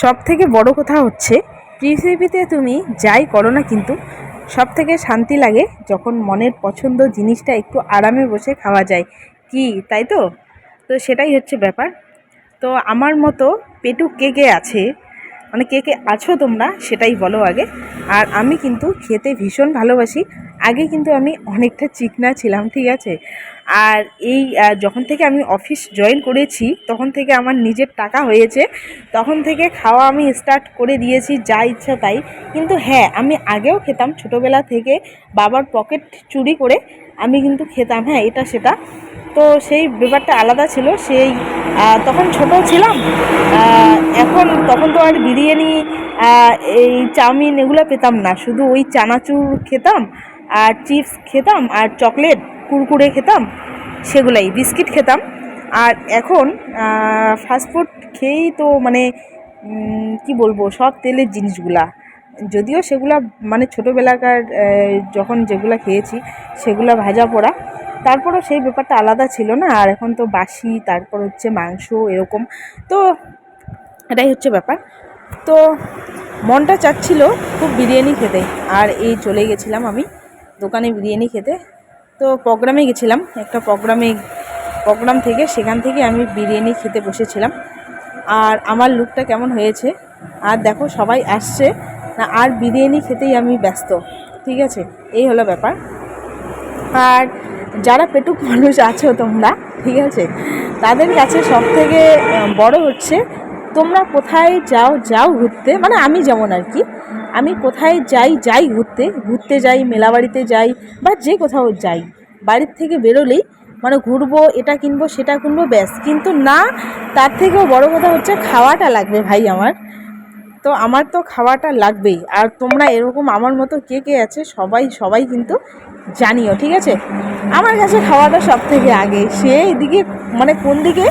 সব থেকে বড় কথা হচ্ছে, পৃথিবীতে তুমি যাই করো না কিন্তু সব থেকে শান্তি লাগে যখন মনের পছন্দ জিনিসটা একটু আরামে বসে খাওয়া যায়। কি, তাই তো? তো সেটাই হচ্ছে ব্যাপার। তো আমার মতো পেটু কে কে আছে মানে কে কে আছো তোমরা সেটাই বলো আগে। আর আমি কিন্তু খেতে ভীষণ ভালোবাসি। আগে কিন্তু আমি অনেকটা চিকনা ছিলাম, ঠিক আছে? আর এই যখন থেকে আমি অফিস জয়েন করেছি, তখন থেকে আমার নিজের টাকা হয়েছে। তখন থেকে খাওয়া আমি স্টার্ট করে দিয়েছি, যা ইচ্ছা তাই। কিন্তু হ্যাঁ আমি আগেও খেতাম ছোটোবেলা থেকে বাবার পকেট চুরি করে, আমি কিন্তু খেতাম হ্যাঁ এটা সেটা। তো সেই ব্যাপারটা আলাদা ছিল, সেই তখন ছোট ছিলাম এখন তখন তো আর বিরিয়ানি এই চাউমিন এগুলো পেতাম না। শুধু ওই চানাচুর খেতাম আর চিপস খেতাম, আর চকলেট, কুরকুরে খেতাম, সেগুলাই, বিস্কিট খেতাম। আর এখন ফাস্টফুড খেয়েই তো মানে কি বলব, সব তেলের জিনিসগুলা। যদিও সেগুলা মানে ছোটোবেলাকার যখন যেগুলো খেয়েছি, সেগুলো ভাজা পোড়া। তারপরও সেই ব্যাপারটা আলাদা ছিল না, আর এখন তো বাসি, তারপর হচ্ছে মাংস, এরকম। তো, এটাই হচ্ছে ব্যাপার। তো, মনটা চাচ্ছিল খুব বিরিয়ানি খেতে, আর এই চলে গেছিলাম আমি। দোকানে বিরিয়ানি খেতে। তো প্রোগ্রামে গেছিলাম, একটা প্রোগ্রামে, প্রোগ্রাম থেকে সেখান থেকে আমি বিরিয়ানি খেতে বসেছিলাম। আর আমার লুকটা কেমন হয়েছে? আর দেখো সবাই আসছে, না, আর বিরিয়ানি খেতেই আমি ব্যস্ত, ঠিক আছে? এই হলো ব্যাপার। আর যারা পেটুক মানুষ আছো তোমরা, ঠিক আছে? তাদের কাছে সব থেকে বড় হচ্ছে, তোমরা কোথায় যাও যাও ঘুরতে মানে আমি যেমন আর কি আমি কোথায় যাই যাই ঘুরতে ঘুরতে যাই, মেলাবাড়িতে যাই বা যে কোথাও যাই। বাড়ির থেকে বেরোলেই মানে ঘুরবো, এটা কিনবো, সেটা কিনবো, ব্যাস। কিন্তু না, তার থেকেও বড় কথা হচ্ছে খাওয়াটা লাগবে ভাই আমার। তো আমার তো খাওয়াটা লাগবেই। আর তোমরা এরকম আমার মতো কে কে আছে সবাই সবাই কিন্তু জানিও, ঠিক আছে? আমার কাছে খাওয়াটা সব থেকে আগে। সে এদিকে মানে কোন দিকে,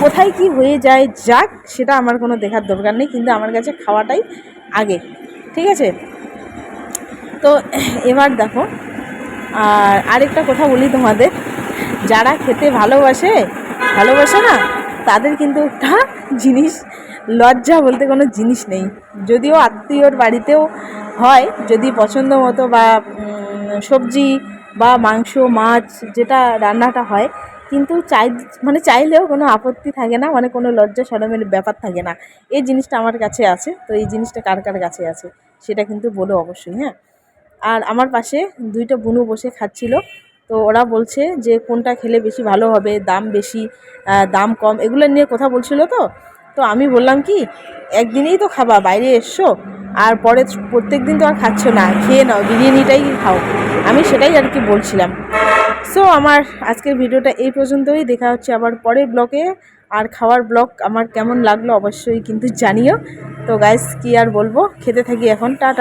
কোথায় কি হয়ে যায়, যাক, সেটা আমার কোনো দেখার দরকার নেই। কিন্তু আমার কাছে খাওয়াটাই আগে। ঠিক আছে? তো এবার দেখো, আর আরেকটা কথা বলি তোমাদের। যারা খেতে ভালোবাসে ভালোবাসে না, তাদের কিন্তু একটা জিনিস, লজ্জা বলতে কোনো জিনিস নেই। যদিও আত্মীয়র বাড়িতেও হয়, যদি পছন্দ মতো বা সবজি বা মাংস, মাছ, যেটা রান্নাটা হয় কিন্তু চাই মানে চাইলেও কোনো আপত্তি থাকে না মানে কোনো লজ্জা সরমের ব্যাপার থাকে না। এই জিনিসটা আমার কাছে আছে, তো এই জিনিসটা কার কার কাছে আছে সেটা কিন্তু বলো অবশ্যই হ্যাঁ। আর আমার পাশে দুইটা বুনু বসে খাচ্ছিল, তো ওরা বলছে যে কোনটা খেলে বেশি ভালো হবে, দাম বেশি দাম কম, এগুলো নিয়ে কথা বলছিল তো। তো আমি বললাম কি, একদিনেই তো খাবা, বাইরে এসছো, আর পরে প্রত্যেক দিন তো আর খাচ্ছ না, খেয়ে নাও, বিরিয়ানিটাই খাও। আমি সেটাই আর কি বলছিলাম। সো আমার আজকের ভিডিওটা এই পর্যন্তই। দেখা হচ্ছে আবার পরের ব্লকে আর খাওয়ার ব্লগ আমার কেমন লাগল অবশ্যই কিন্তু জানিও। তো গাইস কি আর বলব? খেতে থাকি এখন। টাটা।